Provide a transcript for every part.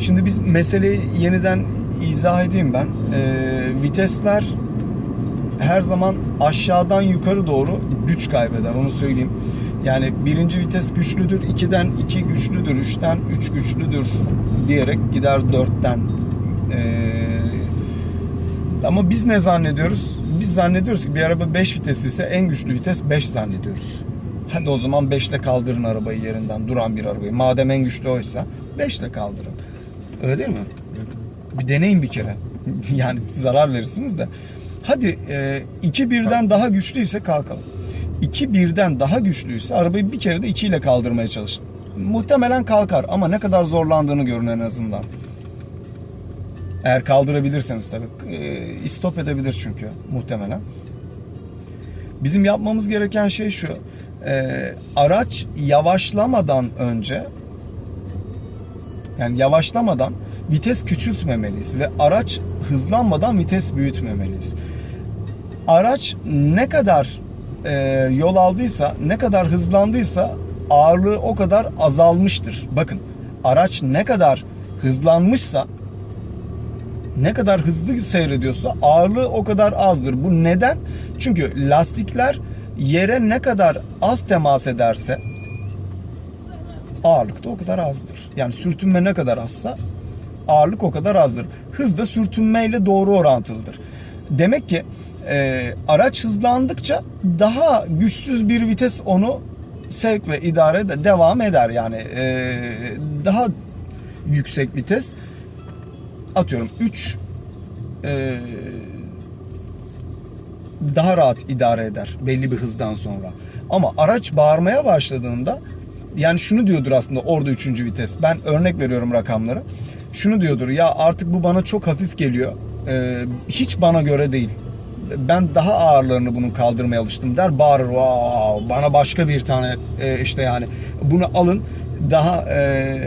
Şimdi biz meseleyi yeniden izah edeyim ben. Ee, vitesler her zaman aşağıdan yukarı doğru güç kaybeder onu söyleyeyim. Yani birinci vites güçlüdür, ikiden iki güçlüdür, üçten üç güçlüdür diyerek gider dörtten. Ee, ama biz ne zannediyoruz? Biz zannediyoruz ki bir araba 5 vitesli ise en güçlü vites 5 zannediyoruz. Hadi o zaman 5 ile kaldırın arabayı yerinden duran bir arabayı. Madem en güçlü oysa 5 ile kaldırın. Öyle değil mi? Bir deneyin bir kere. yani zarar verirsiniz de. Hadi e, iki birden daha güçlüyse kalkalım. İki birden daha güçlüyse arabayı bir kere de 2 ile kaldırmaya çalışın. Muhtemelen kalkar ama ne kadar zorlandığını görün en azından. Eğer kaldırabilirseniz tabii. E, istop edebilir çünkü muhtemelen. Bizim yapmamız gereken şey şu. E, araç yavaşlamadan önce yani yavaşlamadan vites küçültmemeliyiz ve araç hızlanmadan vites büyütmemeliyiz. Araç ne kadar e, yol aldıysa, ne kadar hızlandıysa ağırlığı o kadar azalmıştır. Bakın araç ne kadar hızlanmışsa ne kadar hızlı seyrediyorsa ağırlığı o kadar azdır. Bu neden? Çünkü lastikler yere ne kadar az temas ederse ağırlık da o kadar azdır. Yani sürtünme ne kadar azsa ağırlık o kadar azdır. Hız da sürtünmeyle doğru orantılıdır. Demek ki e, araç hızlandıkça daha güçsüz bir vites onu sevk ve idare de devam eder. Yani e, daha yüksek vites atıyorum 3 e, daha rahat idare eder belli bir hızdan sonra. Ama araç bağırmaya başladığında yani şunu diyordur aslında orada 3. vites. Ben örnek veriyorum rakamları. Şunu diyordur ya artık bu bana çok hafif geliyor. Ee, hiç bana göre değil. Ben daha ağırlarını bunun kaldırmaya alıştım der. Bağırır wow, bana başka bir tane e, işte yani bunu alın daha e,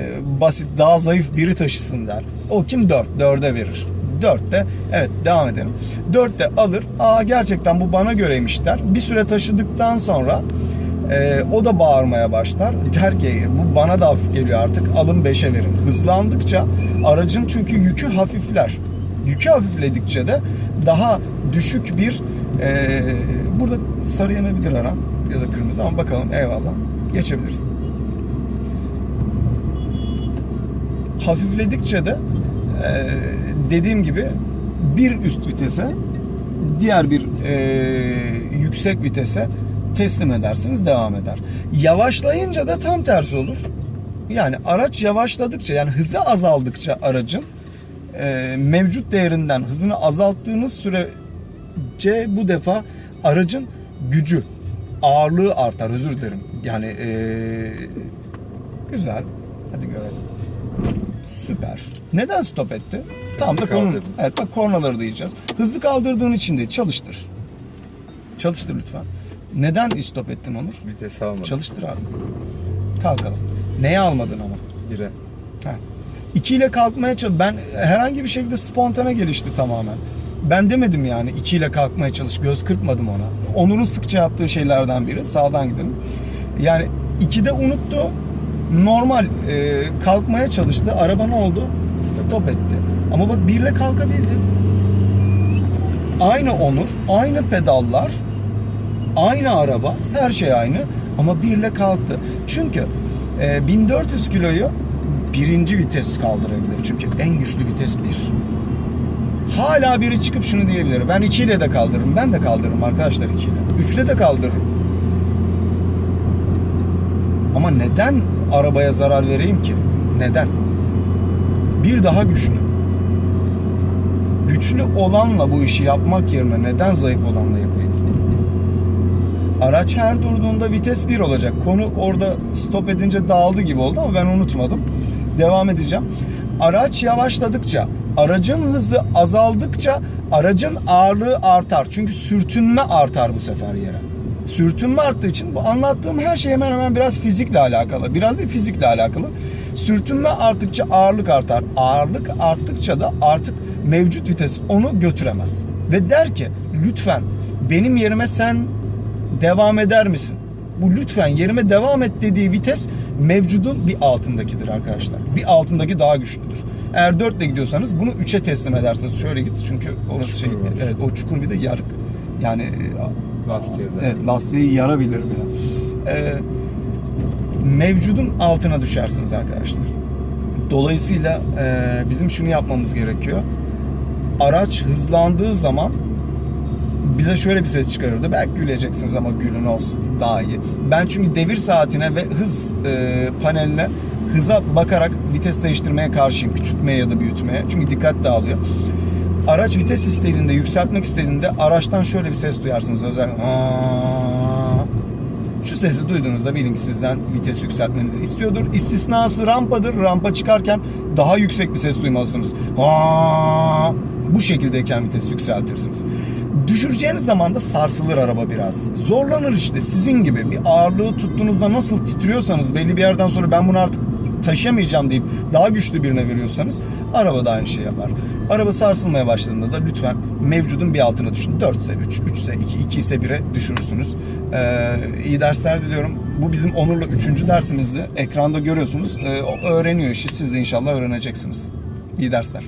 basit daha zayıf biri taşısın der. O kim 4? 4'e verir. 4'te evet devam edelim. 4'te alır. Aa gerçekten bu bana göreymiş der. Bir süre taşıdıktan sonra e, o da bağırmaya başlar. Der ki bu bana da hafif geliyor artık alın 5'e verin. Hızlandıkça aracın çünkü yükü hafifler. Yükü hafifledikçe de daha düşük bir e, burada sarı yanabilir ara ya da kırmızı ama bakalım eyvallah geçebilirsin. Hafifledikçe de e, dediğim gibi bir üst vitese diğer bir e, yüksek vitese teslim edersiniz devam eder. Yavaşlayınca da tam tersi olur. Yani araç yavaşladıkça yani hızı azaldıkça aracın e, mevcut değerinden hızını azalttığınız sürece bu defa aracın gücü ağırlığı artar özür dilerim. Yani e, güzel. Hadi görelim. Süper. Neden stop etti? Tam da konu. Evet bak kornaları diyeceğiz. Hızlı kaldırdığın için değil çalıştır. Çalıştır lütfen. Neden istop ettin Onur? Vites almadım. Çalıştır abi. Kalkalım. Neye almadın ama? Bire. Ha. İki ile kalkmaya çalış. Ben herhangi bir şekilde spontane gelişti tamamen. Ben demedim yani iki ile kalkmaya çalış. Göz kırpmadım ona. Onur'un sıkça yaptığı şeylerden biri. Sağdan gidelim. Yani ikide unuttu. Normal e, kalkmaya çalıştı. Araba ne oldu? Stop etti. Ama bak birle kalkabildi. Aynı Onur, aynı pedallar, aynı araba, her şey aynı ama birle kalktı. Çünkü e, 1400 kiloyu birinci vites kaldırabilir. Çünkü en güçlü vites bir. Hala biri çıkıp şunu diyebilir. Ben 2 ile de kaldırırım. Ben de kaldırırım arkadaşlar 2 ile. 3 ile de kaldırırım. Ama neden arabaya zarar vereyim ki? Neden? Bir daha güçlü. Güçlü olanla bu işi yapmak yerine neden zayıf olanla yapayım? Araç her durduğunda vites 1 olacak. Konu orada stop edince dağıldı gibi oldu ama ben unutmadım. Devam edeceğim. Araç yavaşladıkça, aracın hızı azaldıkça aracın ağırlığı artar. Çünkü sürtünme artar bu sefer yere. Sürtünme arttığı için bu anlattığım her şey hemen hemen biraz fizikle alakalı. Biraz da fizikle alakalı. Sürtünme arttıkça ağırlık artar. Ağırlık arttıkça da artık mevcut vites onu götüremez. Ve der ki lütfen benim yerime sen devam eder misin? Bu lütfen yerime devam et dediği vites mevcudun bir altındakidir arkadaşlar. Bir altındaki daha güçlüdür. Eğer 4 ile gidiyorsanız bunu 3'e teslim edersiniz. Şöyle git çünkü orası şey, Çukur var. evet o çukur bir de yarık. Yani e, Lastiğe zaten. Evet, lastiği yarabilir bile. Ee, mevcudun altına düşersiniz arkadaşlar. Dolayısıyla e, bizim şunu yapmamız gerekiyor. Araç hızlandığı zaman bize şöyle bir ses çıkarırdı. Belki güleceksiniz ama gülün olsun daha iyi. Ben çünkü devir saatine ve hız e, paneline hıza bakarak vites değiştirmeye karşıyım. Küçültmeye ya da büyütmeye. Çünkü dikkat dağılıyor. Araç vites istediğinde, yükseltmek istediğinde araçtan şöyle bir ses duyarsınız. Özel "Aa." şu sesi duyduğunuzda bilin ki sizden vites yükseltmenizi istiyordur. İstisnası rampadır. Rampa çıkarken daha yüksek bir ses duymalısınız. Aa! Bu şekildeyken vites yükseltirsiniz. Düşüreceğiniz zaman da sarsılır araba biraz. Zorlanır işte sizin gibi. Bir ağırlığı tuttuğunuzda nasıl titriyorsanız belli bir yerden sonra ben bunu artık taşıyamayacağım deyip daha güçlü birine veriyorsanız araba da aynı şey yapar. Araba sarsılmaya başladığında da lütfen mevcudun bir altına düşün. 4 ise 3, 3 ise 2, 2 ise 1'e düşürürsünüz. Ee, iyi dersler diliyorum. Bu bizim Onur'la 3. dersimizdi. Ekranda görüyorsunuz. Ee, öğreniyor işi. Siz de inşallah öğreneceksiniz. İyi dersler.